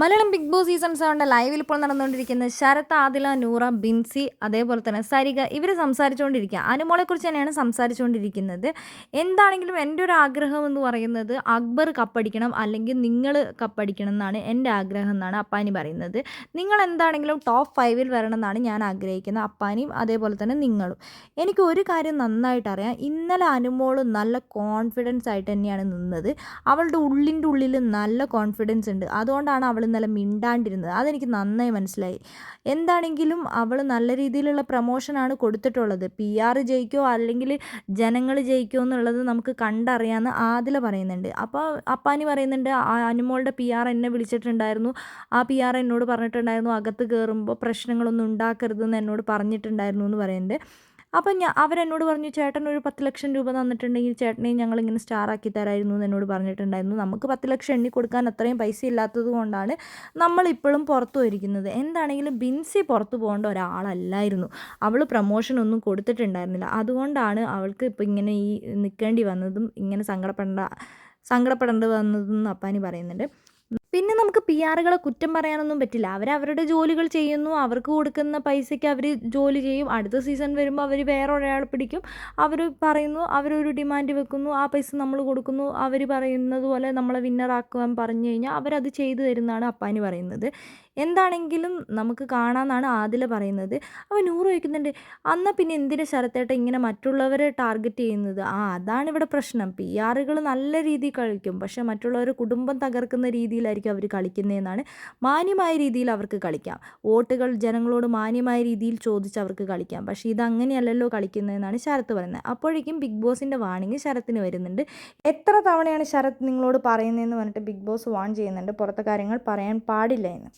Malayalam big Boss season സെവന്റെ ലൈവിൽ ഇപ്പോൾ നടന്നുകൊണ്ടിരിക്കുന്ന ശരത് ആദില നൂറ ബിൻസി അതേപോലെ തന്നെ സരിക ഇവർ സംസാരിച്ചുകൊണ്ടിരിക്കുക. അനുമോളെക്കുറിച്ച് തന്നെയാണ് സംസാരിച്ചുകൊണ്ടിരിക്കുന്നത്. എന്താണെങ്കിലും എന്റെ ഒരു ആഗ്രഹം എന്ന് പറയുന്നത് അക്ബർ കപ്പടിക്കണം അല്ലെങ്കിൽ നിങ്ങൾ കപ്പടിക്കണം എന്നാണ് എന്റെ ആഗ്രഹം എന്നാണ് അപ്പാനി പറയുന്നത്. നിങ്ങൾ എന്താണെങ്കിലും ടോപ്പ് ഫൈവിൽ വരണം എന്നാണ് ഞാൻ ആഗ്രഹിക്കുന്നത്. അപ്പാനിയും അതേപോലെ തന്നെ നിങ്ങളും. എനിക്ക് ഒരു കാര്യം നന്നായിട്ട് അറിയാം. ഇന്നലെ അനുമോൾ നല്ല കോൺഫിഡൻസ് ആയിട്ട് തന്നെയാണ് നിന്നത്. അവളുടെ ഉള്ളിന്റെ ഉള്ളിൽ നല്ല കോൺഫിഡൻസ് ഉണ്ട്. അതുകൊണ്ടാണ് അവൾ ഇന്നലെ മിണ്ടാണ്ടിരുന്നത്. അതെനിക്ക് നന്നായി മനസ്സിലായി. എന്താണെങ്കിലും അവൾ നല്ല രീതിയിലുള്ള പ്രമോഷനാണ് കൊടുത്തിട്ടുള്ളത്. പി ആർ ജയിക്കോ അല്ലെങ്കിൽ ജനങ്ങൾ ജയിക്കോ എന്നുള്ളത് നമുക്ക് കണ്ടറിയാമെന്ന് ആദില പറയുന്നുണ്ട്. അപ്പോൾ അപ്പാനി പറയുന്നുണ്ട് അനുമോളുടെ പി ആർ എന്നെ വിളിച്ചിട്ടുണ്ടായിരുന്നു. ആ പി ആർ എന്നോട് പറഞ്ഞിട്ടുണ്ടായിരുന്നു അകത്ത് കയറുമ്പോൾ പ്രശ്നങ്ങളൊന്നും ഉണ്ടാക്കരുതെന്ന് എന്നോട് പറഞ്ഞിട്ടുണ്ടായിരുന്നു എന്ന് പറയുന്നുണ്ട്. അപ്പം ഞാൻ അവരെന്നോട് പറഞ്ഞു ചേട്ടൻ ഒരു പത്ത് ലക്ഷം രൂപ തന്നിട്ടുണ്ടെങ്കിൽ ചേട്ടനെയും ഞങ്ങളിങ്ങനെ സ്റ്റാർ ആക്കി തരായിരുന്നു എന്ന് എന്നോട് പറഞ്ഞിട്ടുണ്ടായിരുന്നു. നമുക്ക് പത്ത് ലക്ഷം എണ്ണി കൊടുക്കാൻ അത്രയും പൈസ ഇല്ലാത്തത് കൊണ്ടാണ് നമ്മളിപ്പോഴും പുറത്തു വരിക്കുന്നത് എന്താണെങ്കിലും ബിൻസി പുറത്തു പോകേണ്ട ഒരാളല്ലായിരുന്നു. അവൾ പ്രമോഷനൊന്നും കൊടുത്തിട്ടുണ്ടായിരുന്നില്ല. അതുകൊണ്ടാണ് അവൾക്ക് ഇപ്പോൾ ഇങ്ങനെ ഈ നിൽക്കേണ്ടി വന്നതും ഇങ്ങനെ സങ്കടപ്പെടേണ്ട സങ്കടപ്പെടേണ്ടി വന്നതെന്ന് അപ്പാനി പറയുന്നുണ്ട്. പിന്നെ നമുക്ക് പി ആറുകളെ കുറ്റം പറയാനൊന്നും പറ്റില്ല. അവർ അവരുടെ ജോലികൾ ചെയ്യുന്നു. അവർക്ക് കൊടുക്കുന്ന പൈസയ്ക്ക് അവർ ജോലി ചെയ്യും. അടുത്ത സീസൺ വരുമ്പോൾ അവർ വേറെ ഒരാൾ പിടിക്കും. അവർ പറയുന്നു അവരൊരു ഡിമാൻഡ് വെക്കുന്നു. ആ പൈസ നമ്മൾ കൊടുക്കുന്നു. അവർ പറയുന്നത് പോലെ നമ്മളെ വിന്നറാക്കുവാൻ പറഞ്ഞു കഴിഞ്ഞാൽ അവരത് ചെയ്തു തരുന്നതാണ് അപ്പാനി പറയുന്നത്. എന്താണെങ്കിലും നമുക്ക് കാണാമെന്നാണ് ആദില പറയുന്നത്. അപ്പോൾ നൂറ് ചോദിക്കുന്നുണ്ട്. എന്നാൽ പിന്നെ എന്തിനു ശരത്തേട്ട ഇങ്ങനെ മറ്റുള്ളവരെ ടാർഗറ്റ് ചെയ്യുന്നത്? ആ അതാണ് ഇവിടെ പ്രശ്നം. പി ആറുകൾ നല്ല രീതിയിൽ കളിക്കും. പക്ഷേ മറ്റുള്ളവരെ കുടുംബം തകർക്കുന്ന രീതിയിലായിരിക്കും അവർ കളിക്കുന്നതെന്നാണ് മാന്യമായ രീതിയിൽ അവർക്ക് കളിക്കാം. വോട്ടുകൾ ജനങ്ങളോട് മാന്യമായ രീതിയിൽ ചോദിച്ച് അവർക്ക് കളിക്കാം. പക്ഷേ ഇതങ്ങനെയല്ലല്ലോ കളിക്കുന്നതെന്നാണ് ശരത് പറയുന്നത്. അപ്പോഴേക്കും ബിഗ് ബോസിന്റെ വാണിംഗ് ശരത്തിന് വരുന്നുണ്ട്. എത്ര തവണയാണ് ശരത് നിങ്ങളോട് പറയുന്നതെന്ന് പറഞ്ഞിട്ട് ബിഗ് ബോസ് വാൺ ചെയ്യുന്നുണ്ട്? പുറത്തെ കാര്യങ്ങൾ പറയാൻ പാടില്ല എന്ന്.